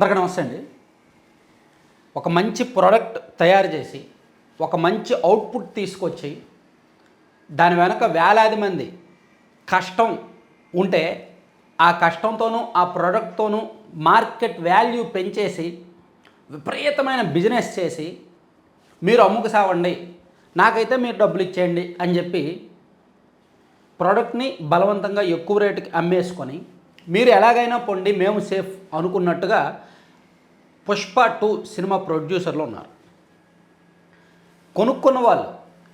అందరికీ నమస్తే అండి. ఒక మంచి ప్రోడక్ట్ తయారు చేసి ఒక మంచి అవుట్పుట్ తీసుకొచ్చి దాని వెనక వేలాది మంది కష్టం ఉంటే ఆ కష్టంతోనూ ఆ ప్రోడక్ట్తోనూ మార్కెట్ వాల్యూ పెంచేసి విపరీతమైన బిజినెస్ చేసి మీరు అమ్ముకు సావండి నాకైతే మీరు డబ్బులు ఇచ్చేయండి అని చెప్పి ప్రోడక్ట్ని బలవంతంగా ఎక్కువ రేటుకి అమ్మేసుకొని మీరు ఎలాగైనా పొండి మేము సేఫ్ అనుకున్నట్టుగా పుష్ప టూ సినిమా ప్రొడ్యూసర్లు ఉన్నారు. కొనుక్కున్న వాళ్ళు.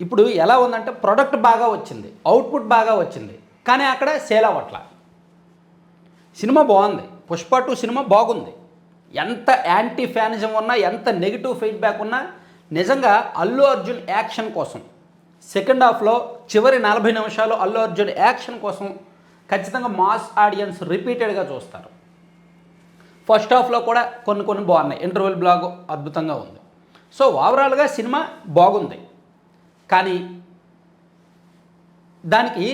ఇప్పుడు ఎలా ఉందంటే ప్రోడక్ట్ బాగా వచ్చింది అవుట్పుట్ బాగా వచ్చింది కానీ అక్కడ సేల్ అవ్వట్ల. సినిమా బాగుంది పుష్ప టూ సినిమా బాగుంది. ఎంత యాంటీ ఫ్యానిజం ఉన్నా ఎంత నెగిటివ్ ఫీడ్బ్యాక్ ఉన్నా నిజంగా అల్లు అర్జున్ యాక్షన్ కోసం సెకండ్ హాఫ్లో చివరి నలభై నిమిషాలు అల్లు అర్జున్ యాక్షన్ కోసం ఖచ్చితంగా మాస్ ఆడియన్స్ రిపీటెడ్గా చూస్తారు. ఫస్ట్ హాఫ్లో కూడా కొన్ని కొన్ని బాగున్నాయి. ఇంటర్వెల్ బ్లాగ్ అద్భుతంగా ఉంది. సో ఓవరాల్గా సినిమా బాగుంది. కానీ దానికి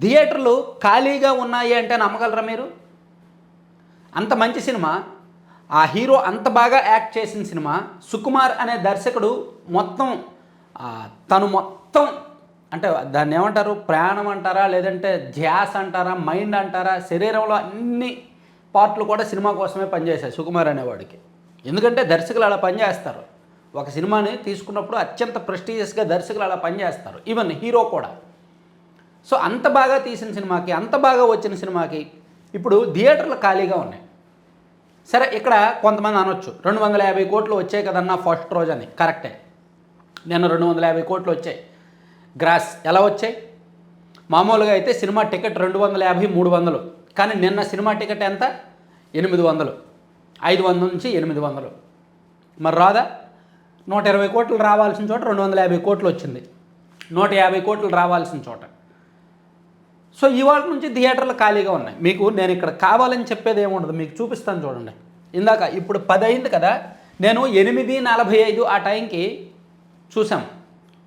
థియేటర్లు ఖాళీగా ఉన్నాయి అంటే నమ్మగలరా మీరు? అంత మంచి సినిమా ఆ హీరో అంత బాగా యాక్ట్ చేసిన సినిమా సుకుమార్ అనే దర్శకుడు మొత్తం తను మొత్తం అంటే దాన్ని ఏమంటారు? ప్రాణం అంటారా? లేదంటే ధ్యాస అంటారా? మైండ్ అంటారా? శరీరంలో అన్ని పార్ట్లు కూడా సినిమా కోసమే పనిచేశాయి సుకుమార్ అనేవాడికి. ఎందుకంటే దర్శకులు అలా పనిచేస్తారు ఒక సినిమాని తీసుకున్నప్పుడు అత్యంత ప్రెస్టీజియస్గా దర్శకులు అలా పనిచేస్తారు ఈవెన్ హీరో కూడా. సో అంత బాగా తీసిన సినిమాకి అంత బాగా వచ్చిన సినిమాకి ఇప్పుడు థియేటర్లు ఖాళీగా ఉన్నాయి. సరే ఇక్కడ కొంతమంది అనొచ్చు. రెండు వందల యాభై కోట్లు వచ్చాయి కదన్నా ఫస్ట్ రోజు అని. కరెక్టే నేను రెండు వందల యాభై కోట్లు వచ్చాయి. గ్రాస్ ఎలా వచ్చాయి? మామూలుగా అయితే సినిమా టికెట్ రెండు వందల యాభై మూడు వందలు. కానీ నిన్న సినిమా టికెట్ ఎంత? ఎనిమిది వందలు. ఐదు వందల నుంచి ఎనిమిది వందలు. మరి రాదా? నూట ఇరవై కోట్లు రావాల్సిన చోట రెండు వందల యాభై కోట్లు వచ్చింది. నూట యాభై కోట్లు రావాల్సిన చోట. సో ఇవాళ నుంచి థియేటర్లు ఖాళీగా ఉన్నాయి. మీకు నేను ఇక్కడ కావాలని చెప్పేది ఏముండదు. మీకు చూపిస్తాను చూడండి. ఇందాక ఇప్పుడు పది అయింది కదా. నేను ఎనిమిది నలభై ఐదు ఆ టైంకి చూసాం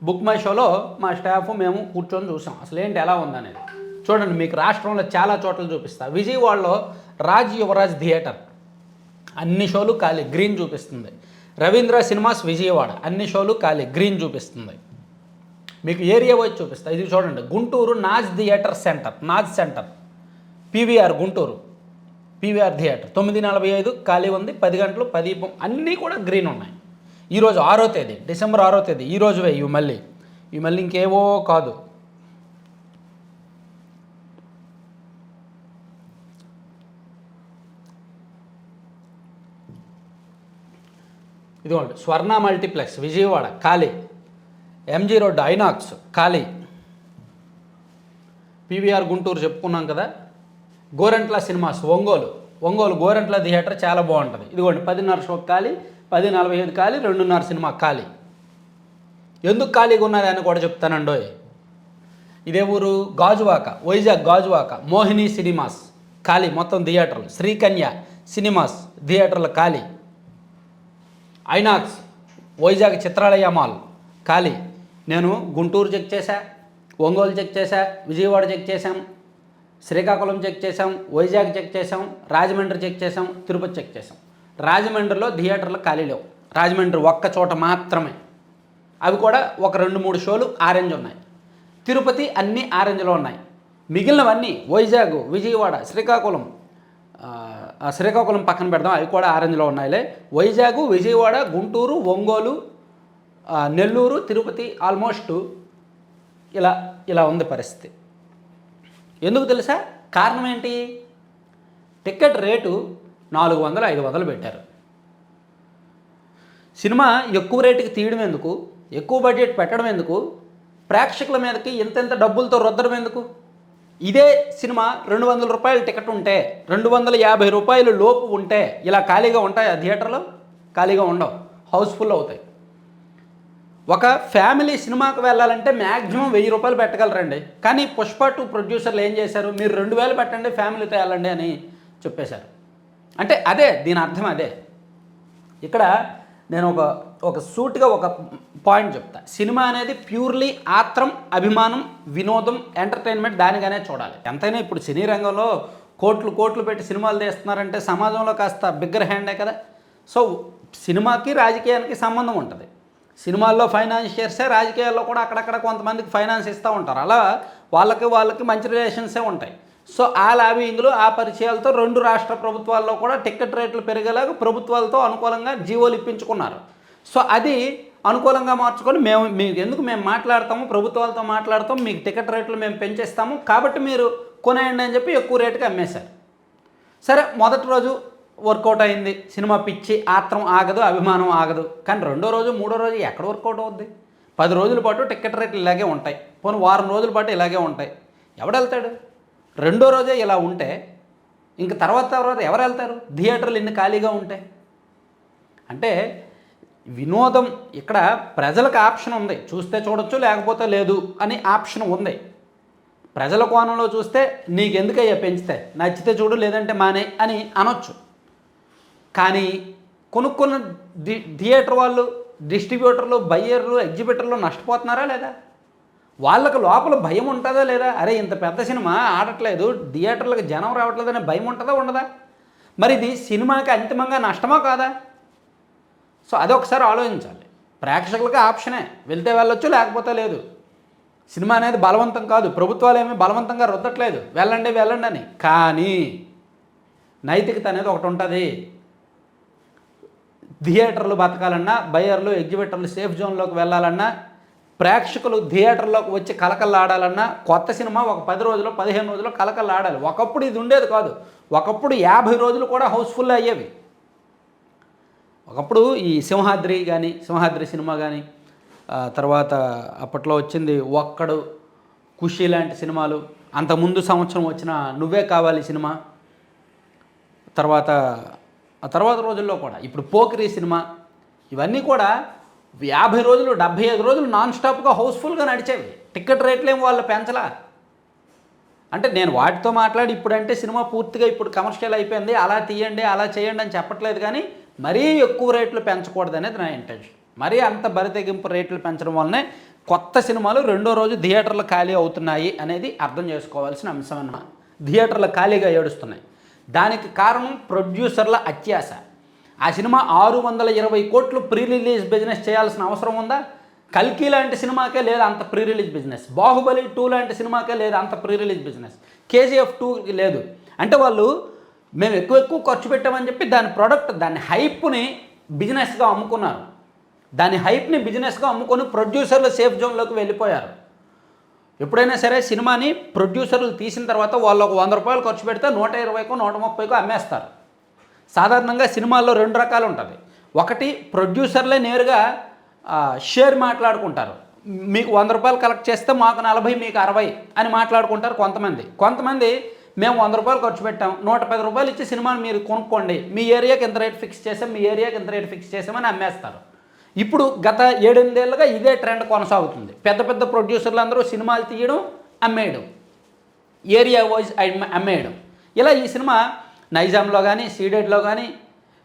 బుక్ మై షోలో మా స్టాఫ్ మేము కూర్చొని చూసాం అసలు ఏంటి ఎలా ఉందనేది. చూడండి మీకు రాష్ట్రంలో చాలా చోట్ల చూపిస్తా. విజయవాడలో రాజ్ యువరాజ్ థియేటర్. అన్ని షోలు ఖాళీ గ్రీన్ చూపిస్తుంది. రవీంద్ర సినిమాస్ విజయవాడ అన్ని షోలు ఖాళీ గ్రీన్ చూపిస్తుంది. మీకు ఏరియా వైజ్ చూపిస్తా. ఇది చూడండి Guntur Naaz theatre centre Naaz centre. PVR Guntur PVR theatre. తొమ్మిది నలభై ఐదు ఖాళీ ఉంది పది గంటలు పది అన్నీ కూడా గ్రీన్ ఉన్నాయి. ఈరోజు ఆరో తేదీ డిసెంబర్ ఆరో తేదీ ఈ రోజువే ఇవి మళ్ళీ. ఇవి మళ్ళీ ఇంకేవో కాదు. ఇదిగోండి స్వర్ణ మల్టీప్లెక్స్ విజయవాడ ఖాళీ ఎంజీ రోడ్ ఐనాక్స్ ఖాళీ పీవీఆర్ గుంటూరు చెప్పుకున్నాం కదా గోరెంట్ల సినిమాస్ ఒంగోలు. ఒంగోలు గోరెంట్ల థియేటర్ చాలా బాగుంటుంది. ఇదిగోండి పదిన్నర షో ఖాళీ పది నలభై ఐదు ఖాళీ రెండున్నర సినిమా ఖాళీ ఎందుకు ఖాళీగా ఉన్నది అని కూడా చెప్తానండోయ్ ఇదే ఊరు గాజువాక వైజాగ్ గాజువాక మోహిని సినిమాస్ ఖాళీ మొత్తం థియేటర్లు. శ్రీకన్య సినిమాస్ థియేటర్లు ఖాళీ ఐనాక్స్ వైజాగ్ చిత్రాలయ మాల్. ఖాళీ. నేను గుంటూరు చెక్ చేశా ఒంగోలు చెక్ చేశా విజయవాడ చెక్ చేశాం శ్రీకాకుళం చెక్ చేశాం వైజాగ్ చెక్ చేశాం రాజమండ్రి చెక్ చేశాం తిరుపతి చెక్ చేశాం. రాజమండ్రిలో థియేటర్లు ఖాళీ లేవు. రాజమండ్రి ఒక్క చోట మాత్రమే. అవి కూడా ఒక రెండు మూడు షోలు ఆరెంజ్ ఉన్నాయి. తిరుపతి అన్నీ ఆరెంజ్లో ఉన్నాయి. మిగిలినవన్నీ వైజాగ్ విజయవాడ శ్రీకాకుళం శ్రీకాకుళం పక్కన పెడదాం. అవి కూడా ఆరెంజ్లో ఉన్నాయిలే. వైజాగ్ విజయవాడ గుంటూరు ఒంగోలు నెల్లూరు తిరుపతి ఆల్మోస్ట్ ఇలా ఇలా ఉంది పరిస్థితి. ఎందుకు తెలుసా? కారణం ఏంటి? టికెట్ రేటు నాలుగు వందలు ఐదు వందలు పెట్టారు. సినిమా ఎక్కువ రేటుకి తీయడం ఎందుకు? ఎక్కువ బడ్జెట్ పెట్టడం ఎందుకు? ప్రేక్షకుల మీదకి ఇంతెంత డబ్బులతో రుద్దడం ఎందుకు? ఇదే సినిమా రెండు వందల రూపాయల టికెట్ ఉంటే రెండు వందల యాభై రూపాయలు లోపు ఉంటే ఇలా ఖాళీగా ఉంటాయి ఆ థియేటర్లో? ఖాళీగా ఉండవు. హౌస్ఫుల్ అవుతాయి. ఒక ఫ్యామిలీ సినిమాకి వెళ్ళాలంటే మ్యాక్సిమం వెయ్యి రూపాయలు పెట్టగలరండి. కానీ పుష్ప టూ ప్రొడ్యూసర్లు ఏం చేశారు? మీరు రెండు వేలు పెట్టండి ఫ్యామిలీతో వెళ్ళండి అని చెప్పేశారు. అంటే అదే దీని అర్థం అదే. ఇక్కడ నేను ఒక ఒక సూట్గా ఒక పాయింట్ చెప్తా. సినిమా అనేది ప్యూర్లీ ఆత్రం అభిమానం వినోదం ఎంటర్టైన్మెంట్ దానిగానే చూడాలి. ఎంతైనా ఇప్పుడు సినీ రంగంలో కోట్లు కోట్లు పెట్టి సినిమాలు తీస్తున్నారంటే సమాజంలో కాస్త బిగ్గర్ హ్యాండే కదా. సో సినిమాకి రాజకీయానికి సంబంధం ఉంటుంది. సినిమాల్లో ఫైనాన్షియర్సే రాజకీయాల్లో కూడా అక్కడక్కడ కొంతమందికి ఫైనాన్స్ ఇస్తూ ఉంటారు. అలా వాళ్ళకి వాళ్ళకి మంచి రిలేషన్సే ఉంటాయి. సో ఆ లాబీయింగ్లు ఆ పరిచయాలతో రెండు రాష్ట్ర ప్రభుత్వాల్లో కూడా టికెట్ రేట్లు పెరిగేలాగా ప్రభుత్వాలతో అనుకూలంగా జీవోలు ఇప్పించుకున్నారు. సో అది అనుకూలంగా మార్చుకొని మేము మీకు ఎందుకు మేము మాట్లాడతాము ప్రభుత్వాలతో మాట్లాడతాము మీకు టికెట్ రేట్లు మేము పెంచేస్తాము కాబట్టి మీరు కొనేయండి అని చెప్పి ఎక్కువ రేటుకి అమ్మేశారు. సరే మొదటి రోజు వర్కౌట్ అయింది సినిమా పిచ్చి ఆత్రం ఆగదు అభిమానం ఆగదు కానీ రెండో రోజు మూడో రోజు ఎక్కడ వర్కౌట్ అవుద్ది? పది రోజుల పాటు టికెట్ రేట్లు ఇలాగే ఉంటాయి పోనీ వారం రోజుల పాటు ఇలాగే ఉంటాయి. ఎవడు వెళ్తాడు? రెండో రోజే ఇలా ఉంటే ఇంక తర్వాత తర్వాత ఎవరు వెళ్తారు? థియేటర్లు ఇన్ని ఖాళీగా ఉంటాయి అంటే వినోదం ఇక్కడ ప్రజలకు ఆప్షన్ ఉంది. చూస్తే చూడొచ్చు లేకపోతే లేదు అని ఆప్షన్ ఉంది. ప్రజల కోణంలో చూస్తే నీకెందుకయ్యా పెంచితే? నచ్చితే చూడు లేదంటే మానే అని అనొచ్చు. కానీ కొనుక్కున్న థి థియేటర్ వాళ్ళు డిస్ట్రిబ్యూటర్లు బయ్యర్లు ఎగ్జిబిటర్లు నష్టపోతున్నారా లేదా? వాళ్ళకు లోపల భయం ఉంటుందా లేదా? అరే ఇంత పెద్ద సినిమా ఆడట్లేదు థియేటర్లకు జనం రావట్లేదనే భయం ఉంటుందా ఉండదా? మరి ఇది సినిమాకి అంతిమంగా నష్టమా కాదా? సో అదొకసారి ఆలోచించాలి. ప్రేక్షకులకి ఆప్షనే. వెళ్తే వెళ్ళొచ్చు లేకపోతే లేదు. సినిమా అనేది బలవంతం కాదు. ప్రభుత్వాలు ఏమీ బలవంతంగా రుద్దట్లేదు. వెళ్ళండి వెళ్ళండి అని. కానీ నైతికత అనేది ఒకటి ఉంటుంది. థియేటర్లు బతకాలన్నా బయర్లు ఎగ్జిబిటర్లు సేఫ్ జోన్లోకి వెళ్ళాలన్నా ప్రేక్షకులు థియేటర్లోకి వచ్చి కలకల్లాడాలన్నా కొత్త సినిమా ఒక పది రోజులు పదిహేను రోజులు కలకల్లాడాలి ఒకప్పుడు ఇది ఉండేది కాదు. ఒకప్పుడు యాభై రోజులు కూడా హౌస్ఫుల్ అయ్యేవి. ఒకప్పుడు ఈ సింహాద్రి కానీ సింహాద్రి సినిమా కానీ తర్వాత అప్పట్లో వచ్చింది ఒక్కడు ఖుషి లాంటి సినిమాలు. అంతకుముందు సంవత్సరం వచ్చిన నువ్వే కావాలి సినిమా. తర్వాత ఆ తర్వాత రోజుల్లో కూడా. ఇప్పుడు పోకిరి సినిమా. ఇవన్నీ కూడా యాభై రోజులు డెబ్భై ఐదు రోజులు నాన్ స్టాప్గా హౌస్ఫుల్గా నడిచేవి. టికెట్ రేట్లేం వాళ్ళు పెంచలా? అంటే నేను వాటితో మాట్లాడి ఇప్పుడంటే సినిమా పూర్తిగా ఇప్పుడు కమర్షియల్ అయిపోయింది అలా తీయండి అలా చేయండి అని చెప్పట్లేదు కానీ మరీ ఎక్కువ రేట్లు పెంచకూడదు అనేది నా ఇంటెన్షన్ మరీ అంత బరితెగింపు రేట్లు పెంచడం వల్లనే కొత్త సినిమాలు రెండో రోజు థియేటర్లు ఖాళీ అవుతున్నాయి అనేది అర్థం చేసుకోవాల్సిన అంశం అన్నమాట. థియేటర్లు ఖాళీగా ఏడుస్తున్నాయి. దానికి కారణం ప్రొడ్యూసర్ల అత్యాశ. ఆ సినిమా ఆరు వందల ఇరవై కోట్లు ప్రీ రిలీజ్ బిజినెస్ చేయాల్సిన అవసరం ఉందా? కల్కి లాంటి సినిమాకే లేదు అంత pre release business. Baahubali two లాంటి సినిమాకే లేదు అంత ప్రీ రిలీజ్ బిజినెస్. కేజీఎఫ్ టూకి లేదు. అంటే వాళ్ళు మేము ఎక్కువ ఎక్కువ ఖర్చు పెట్టామని చెప్పి దాని ప్రోడక్ట్ దాని హైప్ని బిజినెస్గా అమ్ముకున్నారు. దాని హైప్ని బిజినెస్గా అమ్ముకొని ప్రొడ్యూసర్లు సేఫ్ జోన్లోకి వెళ్ళిపోయారు. ఎప్పుడైనా సరే సినిమాని ప్రొడ్యూసర్లు తీసిన తర్వాత వాళ్ళు ఒక వంద రూపాయలు ఖర్చు పెడితే నూట ఇరవైకో నూట ముప్పైకో అమ్మేస్తారు. సాధారణంగా సినిమాల్లో రెండు రకాలు ఉంటుంది. ఒకటి ప్రొడ్యూసర్లే నేరుగా షేర్ మాట్లాడుకుంటారు. మీకు వంద రూపాయలు కలెక్ట్ చేస్తే మాకు నలభై మీకు అరవై అని మాట్లాడుకుంటారు కొంతమంది. కొంతమంది మేము వంద రూపాయలు ఖర్చు పెట్టాం నూట పది రూపాయలు ఇచ్చి సినిమాని మీరు కొనుక్కోండి మీ ఏరియాకి ఎంత రేట్ ఫిక్స్ చేసాం మీ ఏరియాకి ఎంత రేట్ ఫిక్స్ చేసామని అమ్మేస్తారు. ఇప్పుడు గత ఏడెనిమిదేళ్ళుగా ఇదే ట్రెండ్ కొనసాగుతుంది. పెద్ద పెద్ద ప్రొడ్యూసర్లు అందరూ సినిమాలు తీయడం అమ్మేయడం. ఏరియా వైజ్ అమ్మేయడం. ఇలా ఈ సినిమా నైజాంలో కానీ సీడెడ్లో కానీ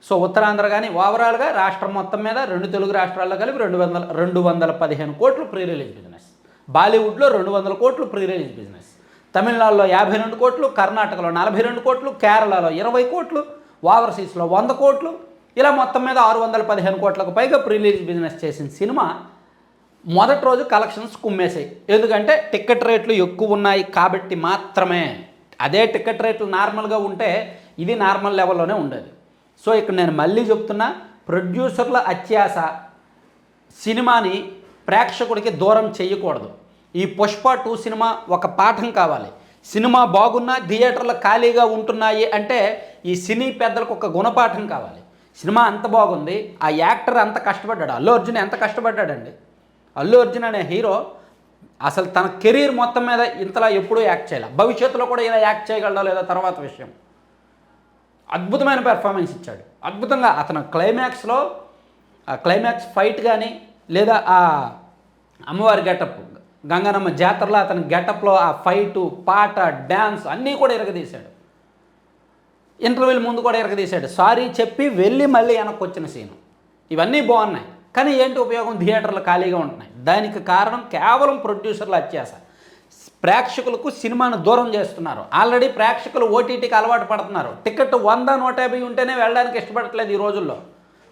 సో ఉత్తరాంధ్ర కానీ ఓవరాల్గా రాష్ట్రం మొత్తం మీద రెండు తెలుగు రాష్ట్రాల్లో కలిపి రెండు వందల రెండు వందల పదిహేను కోట్లు ప్రీ రిలీజ్ బిజినెస్. బాలీవుడ్లో రెండు వందల కోట్లు ప్రీ రిలీజ్ బిజినెస్. తమిళనాడులో యాభై రెండు కోట్లు కర్ణాటకలో నలభై రెండు కోట్లు కేరళలో ఇరవై కోట్లు ఓవర్సీస్లో వంద కోట్లు. ఇలా మొత్తం మీద ఆరు వందల పదిహేను కోట్లకు పైగా ప్రీ రిలీజ్ బిజినెస్ చేసిన సినిమా మొదటి రోజు కలెక్షన్స్ కుమ్మేసాయి ఎందుకంటే టికెట్ రేట్లు ఎక్కువ ఉన్నాయి కాబట్టి మాత్రమే. అదే టికెట్ రేట్లు నార్మల్గా ఉంటే ఇది నార్మల్ లెవెల్లోనే ఉండేది. సో ఇక్కడ నేను మళ్ళీ చెప్తున్నా ప్రొడ్యూసర్ల అత్యాస సినిమాని ప్రేక్షకుడికి దూరం చేయకూడదు. ఈ పుష్ప టూ సినిమా ఒక పాఠం కావాలి. సినిమా బాగున్నా థియేటర్లు ఖాళీగా ఉంటున్నాయి అంటే ఈ సినీ పెద్దలకు ఒక గుణపాఠం కావాలి. సినిమా అంత బాగుంది ఆ యాక్టర్ అంత కష్టపడ్డాడు. అల్లు అర్జున్ ఎంత కష్టపడ్డాడండి? అల్లు అర్జున్ అనే హీరో అసలు తన కెరీర్ మొత్తం మీద ఇంతలా ఎప్పుడూ యాక్ట్ చేయాలి. భవిష్యత్తులో కూడా ఇలా యాక్ట్ చేయగలడో లేదా తర్వాత విషయం. అద్భుతమైన పెర్ఫార్మెన్స్ ఇచ్చాడు. అద్భుతంగా అతను క్లైమాక్స్లో ఆ క్లైమాక్స్ ఫైట్ కానీ లేదా ఆ అమ్మవారి గెటప్ గంగనమ్మ జాతరలో అతని గెటప్లో ఆ ఫైటు పాట డ్యాన్స్ అన్నీ కూడా ఇరగదీశాడు. ఇంటర్వ్యూల ముందు కూడా ఇరగదీశాడు. సారీ చెప్పి వెళ్ళి మళ్ళీ వెనక్కి వచ్చిన సీను ఇవన్నీ బాగున్నాయి. కానీ ఏంటి ఉపయోగం? థియేటర్లు ఖాళీగా ఉంటున్నాయి. దానికి కారణం కేవలం ప్రొడ్యూసర్ల అత్యాస ప్రేక్షకులకు సినిమాను దూరం చేస్తున్నారు. ఆల్రెడీ ప్రేక్షకులు ఓటీటీకి అలవాటు పడుతున్నారు. టికెట్ వంద నూట యాభై ఉంటేనే వెళ్ళడానికి ఇష్టపడట్లేదు ఈ రోజుల్లో.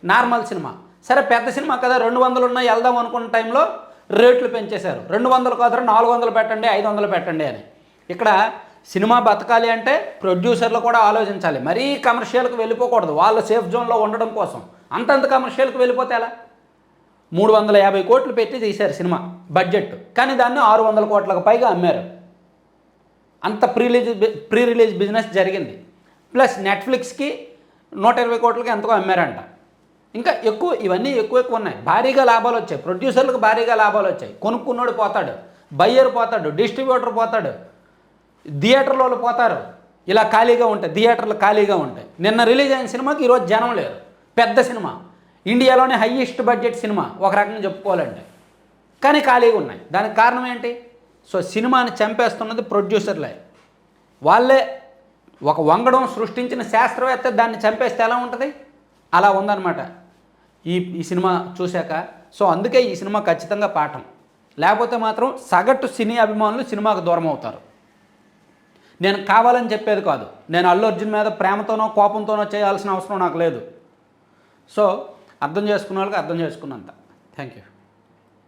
నార్మల్ సినిమా. సరే పెద్ద సినిమా కదా రెండు వందలు ఉన్నాయి వెళ్దాం అనుకున్న టైంలో రేట్లు పెంచేశారు. రెండు వందలు కాదు నాలుగు వందలు పెట్టండి ఐదు వందలు పెట్టండి అని. ఇక్కడ సినిమా బతకాలి అంటే ప్రొడ్యూసర్లు కూడా ఆలోచించాలి. మరీ కమర్షియల్కి వెళ్ళిపోకూడదు. వాళ్ళు సేఫ్ జోన్లో ఉండడం కోసం. అంతంత కమర్షియల్కి వెళ్ళిపోతే ఎలా? మూడు వందల యాభై కోట్లు పెట్టి తీశారు సినిమా బడ్జెట్. కానీ దాన్ని ఆరు వందల కోట్లకు పైగా అమ్మారు. అంత pre release pre release business జరిగింది. ప్లస్ నెట్ఫ్లిక్స్కి నూట ఇరవై కోట్లకి ఎంతకో అమ్మారంట. ఇంకా ఎక్కువ ఇవన్నీ ఎక్కువ ఎక్కువ ఉన్నాయి భారీగా లాభాలు వచ్చాయి. ప్రొడ్యూసర్లకు భారీగా లాభాలు వచ్చాయి. కొనుక్కున్నోడు పోతాడు. బయ్యర్ పోతాడు. డిస్ట్రిబ్యూటర్ పోతాడు. థియేటర్లో వాళ్ళు పోతారు. ఇలా ఖాళీగా ఉంటాయి. థియేటర్లు ఖాళీగా ఉంటాయి. నిన్న రిలీజ్ అయిన సినిమాకి ఈరోజు జనం లేరు. పెద్ద సినిమా. ఇండియాలోనే హయ్యెస్ట్ బడ్జెట్ సినిమా ఒక రకంగా చెప్పుకోవాలంటే. కానీ ఖాళీగా ఉన్నాయి. దానికి కారణం ఏంటి? సో సినిమాని చంపేస్తున్నది ప్రొడ్యూసర్లే. వాళ్ళే ఒక వంగడం సృష్టించిన శాస్త్రవేత్త దాన్ని చంపేస్తే ఎలా ఉంటుంది? అలా ఉందన్నమాట. ఈ ఈ సినిమా చూశాక. సో అందుకే ఈ సినిమా ఖచ్చితంగా పాఠం. లేకపోతే మాత్రం సగటు సినీ అభిమానులు సినిమాకు దూరం అవుతారు. నేను కావాలని చెప్పేది కాదు. నేను అల్లు అర్జున్ మీద ప్రేమతోనో కోపంతోనో చేయాల్సిన అవసరం నాకు లేదు. సో అర్థం చేసుకున్న వాళ్ళకి అర్థం చేసుకున్నంత. Thank you